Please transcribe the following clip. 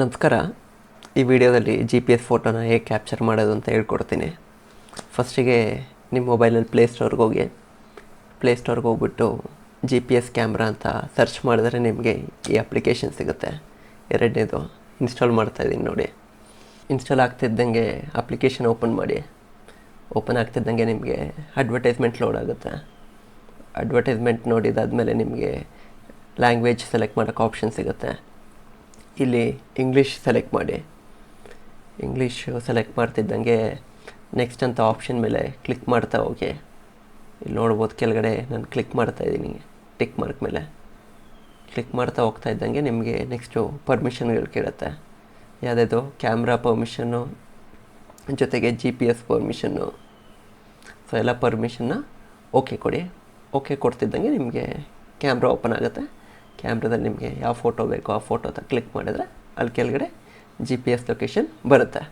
ನಮಸ್ಕಾರ. ಈ ವಿಡಿಯೋದಲ್ಲಿ ಜಿ ಪಿ ಎಸ್ ಫೋಟೋನ ಹೇಗೆ ಕ್ಯಾಪ್ಚರ್ ಮಾಡೋದು ಅಂತ ಹೇಳ್ಕೊಡ್ತೀನಿ. ಫಸ್ಟಿಗೆ ನಿಮ್ಮ ಮೊಬೈಲಲ್ಲಿ ಪ್ಲೇಸ್ಟೋರ್ಗೆ ಹೋಗಿ. ಪ್ಲೇಸ್ಟೋರ್ಗೆ ಹೋಗ್ಬಿಟ್ಟು ಜಿ ಪಿ ಎಸ್ ಕ್ಯಾಮ್ರಾ ಅಂತ ಸರ್ಚ್ ಮಾಡಿದ್ರೆ ನಿಮಗೆ ಈ ಅಪ್ಲಿಕೇಶನ್ ಸಿಗುತ್ತೆ. ಎರಡನೇದು ಇನ್ಸ್ಟಾಲ್ ಮಾಡ್ತಾಯಿದ್ದೀನಿ ನೋಡಿ. ಇನ್ಸ್ಟಾಲ್ ಆಗ್ತಿದ್ದಂಗೆ ಅಪ್ಲಿಕೇಶನ್ ಓಪನ್ ಮಾಡಿ. ಓಪನ್ ಆಗ್ತಿದ್ದಂಗೆ ನಿಮಗೆ ಅಡ್ವರ್ಟೈಸ್ಮೆಂಟ್ ಲೋಡ್ ಆಗುತ್ತೆ. ಅಡ್ವರ್ಟೈಸ್ಮೆಂಟ್ ನೋಡಿದಾದಮೇಲೆ ನಿಮಗೆ ಲ್ಯಾಂಗ್ವೇಜ್ ಸೆಲೆಕ್ಟ್ ಮಾಡೋಕ್ಕೆ ಆಪ್ಷನ್ ಸಿಗುತ್ತೆ. ಇಲ್ಲಿ ಇಂಗ್ಲೀಷ್ ಸೆಲೆಕ್ಟ್ ಮಾಡಿ. ಇಂಗ್ಲೀಷು ಸೆಲೆಕ್ಟ್ ಮಾಡ್ತಿದ್ದಂಗೆ ನೆಕ್ಸ್ಟ್ ಅಂತ ಆಪ್ಷನ್ ಮೇಲೆ ಕ್ಲಿಕ್ ಮಾಡ್ತಾ ಹೋಗಿ. ಇಲ್ಲಿ ನೋಡ್ಬೋದು ಕೆಳಗಡೆ ನಾನು ಕ್ಲಿಕ್ ಮಾಡ್ತಾ ಇದ್ದೀನಿ ಟಿಕ್ ಮಾರ್ಕ್ ಮೇಲೆ. ಕ್ಲಿಕ್ ಮಾಡ್ತಾ ಹೋಗ್ತಾ ಇದ್ದಂಗೆ ನಿಮಗೆ ನೆಕ್ಸ್ಟು ಪರ್ಮಿಷನ್ಗಳು ಕೇಳುತ್ತೆ. ಯಾವುದಾದ್ರು ಕ್ಯಾಮ್ರಾ ಪರ್ಮಿಷನ್ನು ಜೊತೆಗೆ G P S permission so ಎಲ್ಲ ಪರ್ಮಿಷನ್ನ ಓಕೆ ಕೊಡಿ. ಓಕೆ ಕೊಡ್ತಿದ್ದಂಗೆ ನಿಮಗೆ ಕ್ಯಾಮ್ರಾ ಓಪನ್ ಆಗುತ್ತೆ. ಕ್ಯಾಮ್ರಾದಲ್ಲಿ ನಿಮಗೆ ಯಾವ ಫೋಟೋ ಬೇಕೋ ಆ ಫೋಟೋ ಕ್ಲಿಕ್ ಮಾಡಿದರೆ ಅಲ್ಲಿ ಕೆಳಗಡೆ ಜಿ ಪಿ ಎಸ್ ಲೊಕೇಶನ್ ಬರುತ್ತೆ.